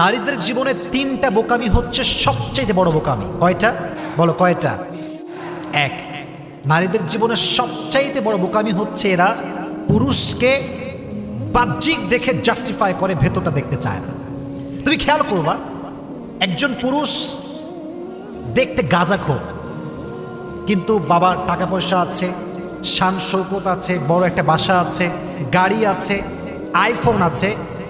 নারীদের জীবনে তিনটা বোকামি হচ্ছে সবচেয়ে বড় বোকামি। কয়টা? বলো কয়টা? এক, নারীদের জীবনে সবচাইতে বড় বোকামি হচ্ছে এরা পুরুষকে বাহ্যিক দেখে জাস্টিফাই করে ভেতরটা দেখতে চায় না। তুমি খেয়াল করবা, একজন পুরুষ দেখতে গাঁজা খোর, কিন্তু বাবার টাকা পয়সা আছে শান শৌকত আছে, বড় একটা বাসা আছে, গাড়ি আছে আইফোন আছে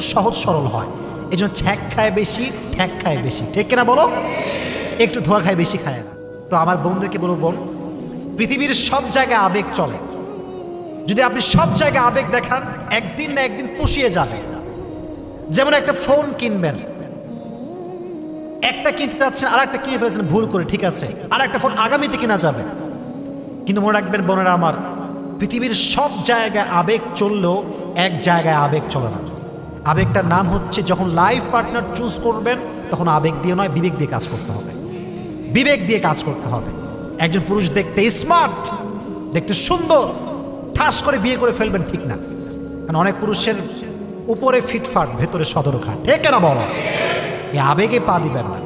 সহজ সরল হয়। এই জন্য ছ্যাক খায় বেশি, ঠ্যাক খায় বেশি। ঠিক কিনা বলো? একটু ধোয়া খায়, বেশি খায় না। তো আমার বোনদেরকে বলব বোন পৃথিবীর সব জায়গায় আবেগ চলে। যদি আপনি সব জায়গায় আবেগ দেখান, একদিন না একদিন পুষিয়ে যাবে। যেমন একটা ফোন কিনবেন। একটা কিনতে চাচ্ছেন আর একটা কিনে ফেলেছেন, ভুল করে, ঠিক আছে। আর একটা ফোন আগামীতে কিনা যাবে। কিন্তু মনে রাখবেন, বোনেরা আমার, পৃথিবীর সব জায়গায় আবেগ চললেও এক জায়গায় আবেগ চলে না। আবেগটার নাম হচ্ছে যখন লাইফ পার্টনার চুজ করবেন, তখন আবেগ দিয়ে নয়, বিবেক দিয়ে কাজ করতে হবে। বিবেক দিয়ে কাজ করতে হবে। একজন পুরুষ দেখতে স্মার্ট দেখতে সুন্দর, ঠাস করে বিয়ে করে ফেলবেন ঠিক না। কারণ অনেক পুরুষের উপরে ফিটফাট, ভেতরে সদরঘাট। ঠিক কেন বলো? এই আবেগে পা দিবেন না।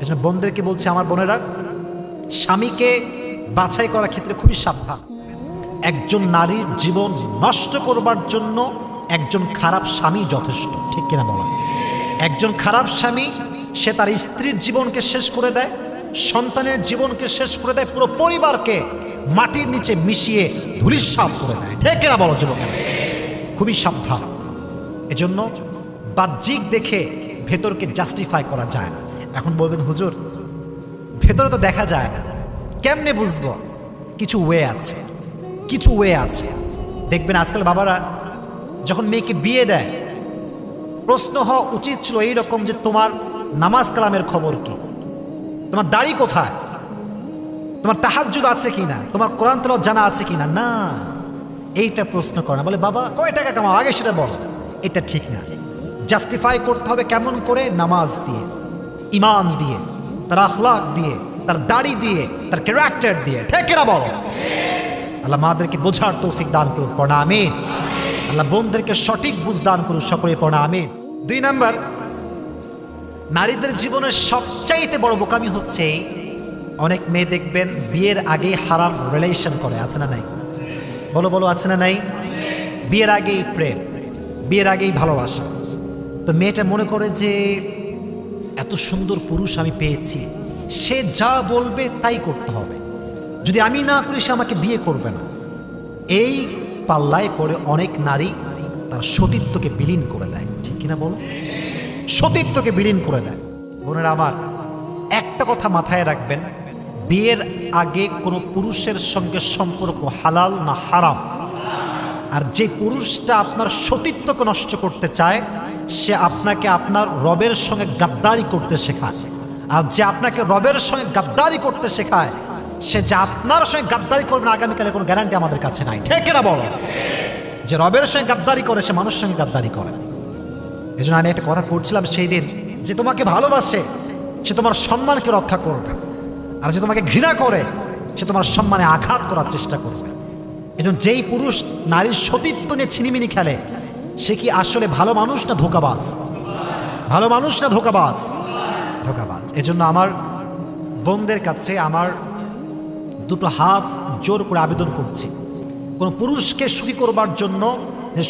এই জন্য বোনদেরকে বলছে, আমার বোনেরা, স্বামীকে বাছাই করার ক্ষেত্রে খুবই সাবধান। একজন নারীর জীবন নষ্ট করবার জন্য একজন খারাপ স্বামী যথেষ্ট, ঠিক কিনা বলেন? একজন খারাপ স্বামী, সে তার স্ত্রীর জীবনকে শেষ করে দেয়, সন্তানের জীবনকে শেষ করে দেয়, পুরো পরিবারকে মাটির নিচে মিশিয়ে ধুলিস্বাদ করে দেয়, ঠিক কিনা বলো যুবকেরা? খুবই সাবধান। এজন্য বাহ্যিক দেখে ভেতরকে জাস্টিফাই করা যায় না। এখন বলবেন, হুজুর, ভেতরে তো দেখা যায় না। কেমনে বুঝব? কিছু ওয়ে আছে, কিছু ওয়ে আছে। দেখবেন আজকাল বাবারা যখন মেয়েকে বিয়ে দেয়, প্রশ্ন হওয়া উচিত ছিল এই রকম যে তোমার নামাজ কালামের খবর কি? তোমার দাড়ি কোথায়? তোমার তাহাজ্জুদ আছে কি না তোমার কোরআন তেলাওয়াত জানা আছে কি না। না এইটা প্রশ্ন করে না। বলে, বাবা, কয় টাকা কামাও? আগে সেটা বল। এটা ঠিক না। জাস্টিফাই করতে হবে কেমন করে? নামাজ দিয়ে, ইমান দিয়ে, তার আখলাক দিয়ে, তার দাড়ি দিয়ে, তার ক্যারেক্টার দিয়ে। ঠিক না বলো? আল্লাহ মাদেরকে বোঝার তৌফিক দান করুন। পড়া, আমিন। আল্লাহ বোনদেরকে সঠিক বুঝ দান করুন সকলে পড়া, আমিন। দুই নাম্বার, নারীদের জীবনের সবচাইতে বড় বোকামি হচ্ছে অনেক মেয়ে দেখবেন বিয়ের আগে হারাম রিলেশন করে, আছে না নাই? বলো বলো, আছে না নাই? বিয়ের আগেই প্রেম, বিয়ের আগেই ভালোবাসা। তো মেয়েটা মনে করে যে এত সুন্দর পুরুষ আমি পেয়েছি, সে যা বলবে তাই করতে হবে। যদি আমি না করি, সে আমাকে বিয়ে করবে না। এই পাল্লায় পড়ে অনেক নারী তার সতীত্বকে বিলীন করে দেয়। ঠিক কিনা বলো? সতীত্বকে বিলীন করে দেয়। বোনেরা আমার, একটা কথা মাথায় রাখবেন, বিয়ের আগে কোনো পুরুষের সঙ্গে সম্পর্ক হালাল না হারাম? আর যে পুরুষটা আপনার সতীত্বকে নষ্ট করতে চায়, সে আপনাকে আপনার রবের সঙ্গে গাদ্দারি করতে শেখায়। আর যে আপনাকে রবের সঙ্গে গাদ্দারি করতে শেখায় সে যে আপনার সঙ্গে গাদ্দারি করবে না, আগামীকালে কোনো গ্যারান্টি আমাদের কাছে নাই। ঠিক না বলো? যে রবের সঙ্গে গাদ্দারি করে, সে মানুষের সঙ্গে গাদ্দারি করে। এই আমি একটা কথা পড়ছিলাম সেই দিন, যে তোমাকে ভালোবাসে, সে তোমার সম্মানকে রক্ষা করবে। আর যে তোমাকে ঘৃণা করে, সে তোমার সম্মানে আঘাত করার চেষ্টা করবে। এজন্য যেই পুরুষ নারীর সতীত্ব নিয়ে ছিনিমিনি খেলে, সে কি আসলে ভালো মানুষ না ধোকাবাজ? ভালো মানুষ না ধোকাবাজ? ধোকাবাজ। এজন্য আমার বোনদের কাছে, আমার দুটো হাত জোর করে আবেদন করছি। কোনো পুরুষকে সুখী করবার জন্য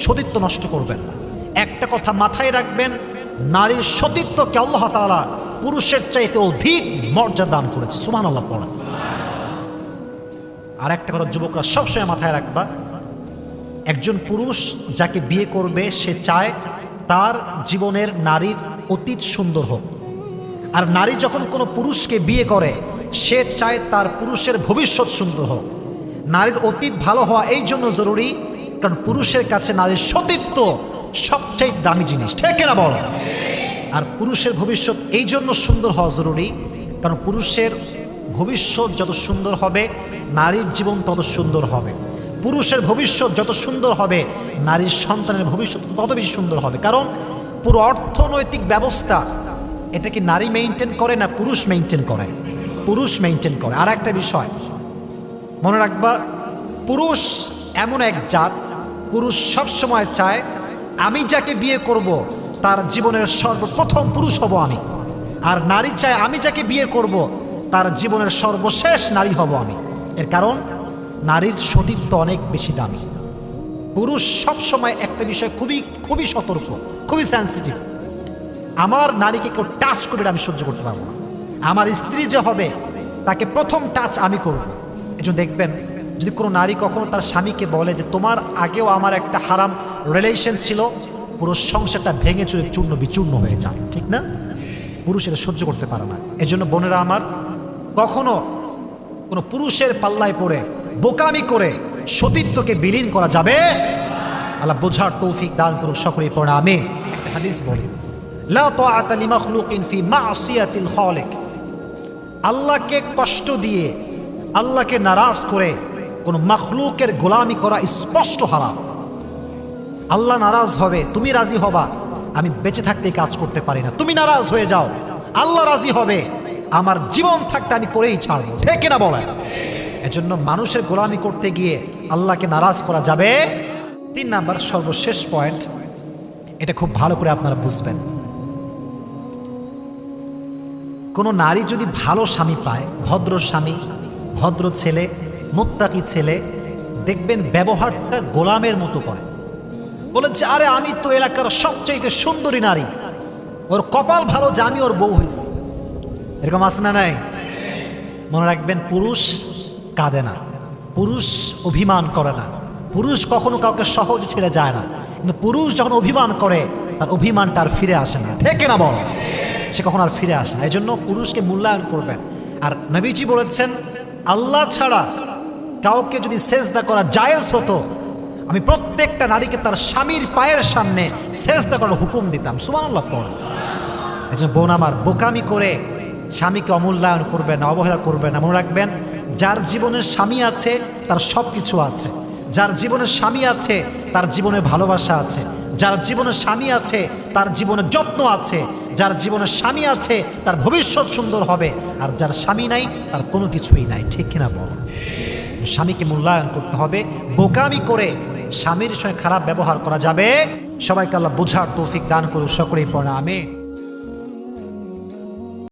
সতীত্ব নষ্ট করবেন একটা কথা মাথায় রাখবেন, নারীর সতীত্বকে আল্লাহ তাআলা পুরুষের চাইতে অধিক মর্যাদা দান করেছে। সুমান আল্লাহ পড়া আর একটা কথা যুবকরা সবসময় মাথায় রাখবা, একজন পুরুষ যাকে বিয়ে করবে, সে চায় তার জীবনের নারীর অতীত সুন্দর হোক। আর নারী যখন কোনো পুরুষকে বিয়ে করে সে চায় তার পুরুষের ভবিষ্যৎ সুন্দর হোক। নারীর অতীত ভালো হওয়া এই জন্য জরুরি, কারণ পুরুষের কাছে নারীর সতীত্ব সবচেয়ে দামি জিনিস। ঠিক না বল? আর পুরুষের ভবিষ্যৎ এই জন্য সুন্দর হওয়া জরুরি, কারণ পুরুষের ভবিষ্যৎ যত সুন্দর হবে, নারীর জীবন তত সুন্দর হবে। পুরুষের ভবিষ্যৎ যত সুন্দর হবে, নারীর সন্তানের ভবিষ্যৎ তত বেশি সুন্দর হবে। কারণ পুরো অর্থনৈতিক ব্যবস্থা, এটা কি নারী মেনটেন করে না পুরুষ মেনটেন করে? পুরুষ মেনটেন করে। আর একটা বিষয়, মনে রাখবা, পুরুষ এমন এক জাত, পুরুষ সবসময় চায়, আমি যাকে বিয়ে করব, তার জীবনের সর্বপ্রথম পুরুষ হব আমি। আর নারী চায়, আমি যাকে বিয়ে করব, তার জীবনের সর্বশেষ নারী হব আমি। এর কারণ, নারীর সতীত্ব অনেক বেশি দামি। পুরুষ সবসময় একটা বিষয় খুবই খুবই সতর্ক, খুবই সেন্সিটিভ আমার নারীকে কেউ টাচ করবে আমি সহ্য করতে পারব না। আমার স্ত্রী যে হবে, তাকে প্রথম টাচ আমি করব। এজন্য দেখবেন, যদি কোনো নারী কখনো তার স্বামীকে বলে যে, তোমার আগেও আমার একটা হারাম রিলেশন ছিল, পুরো সংসারটা ভেঙে চুরে চূর্ণ বিচূর্ণ হয়ে যায়। ঠিক না? পুরুষ এটা সহ্য করতে পারে না। এজন্য বোনেরা আমার, কখনো কোনো পুরুষের পাল্লায় পড়ে, বোকামি করে সতীত্বকে বিলীন করা যাবে? আল্লাহ বোঝার তৌফিক দান করুক সকলেই পড়ে আমি হাদিস বলি, লা তাআতা লিমাখলুকিন ফি মাসিয়াতিল খালিক। আল্লাহকে কষ্ট দিয়ে, আল্লাহকে নারাজ করে কোন মখলুকের গোলামি করা স্পষ্ট হারাম। আল্লাহ নারাজ হবে, তুমি রাজি হবা, আমি বেঁচে থাকতে কাজ করতে পারি না। তুমি নারাজ হয়ে যাও, আল্লাহ রাজি হবে, আমার জীবন থাকতে আমি করেই ছাড়বো। ঠিক না বলেন? এজন্য মানুষের গোলামি করতে গিয়ে আল্লাহকে নারাজ করা যাবে। তিন নাম্বার, সর্বশেষ পয়েন্ট, এটা খুব ভালো করে আপনারা বুঝবেন। কোনো নারী যদি ভালো স্বামী পায়, ভদ্র স্বামী, ভদ্র ছেলে, মুত্তাকি ছেলে, দেখবেন ব্যবহারটা গোলামের মতো করে। বলে যে আরে আমি তো এলাকার সবচেয়ে সুন্দরী নারী। ওর কপাল ভালো যে আমি ওর বউ হয়েছি। এরকম আছে না নাই? মনে রাখবেন, পুরুষ কাঁদে না, পুরুষ অভিমান করে না, পুরুষ কখনো কাউকে সহজে ছেড়ে যায় না, কিন্তু পুরুষ যখন অভিমান করে, তার অভিমানটা আর ফিরে আসে না। থেকে না বল? সে কখন আর ফিরে আসে না। এই জন্য পুরুষকে মূল্যায়ন করবেন। আর নবীজি বলেছেন, আল্লাহ ছাড়া কাউকে যদি সেজদা করা জায়েজ হতো, আমি প্রত্যেকটা নারীকে তার স্বামীর পায়ের সামনে সেজদা করার হুকুম দিতাম। সুমান আল্লাহ পড়া। একজন বোন আমার বোকামি করে স্বামীকে অমূল্যায়ন করবেন না, অবহেলা করবেন না। মনে রাখবেন, যার জীবনের স্বামী আছে, তার সব কিছু আছে। যার জীবনের স্বামী আছে, তার জীবনে ভালোবাসা আছে। যার জীবনে স্বামী আছে, তার জীবনে যত্ন আছে, যার জীবনে স্বামী আছে, তার ভবিষ্যৎ সুন্দর হবে। আর যার স্বামী নাই, তার কোনো কিছুই নাই। ঠিক কিনা বল? স্বামীকে মূল্যায়ন করতে হবে। বোকামি করে স্বামীর সঙ্গে খারাপ ব্যবহার করা যাবে। সবাইকে আল্লাহ বোঝার তৌফিক দান করুক। সকলেই পড়া আমি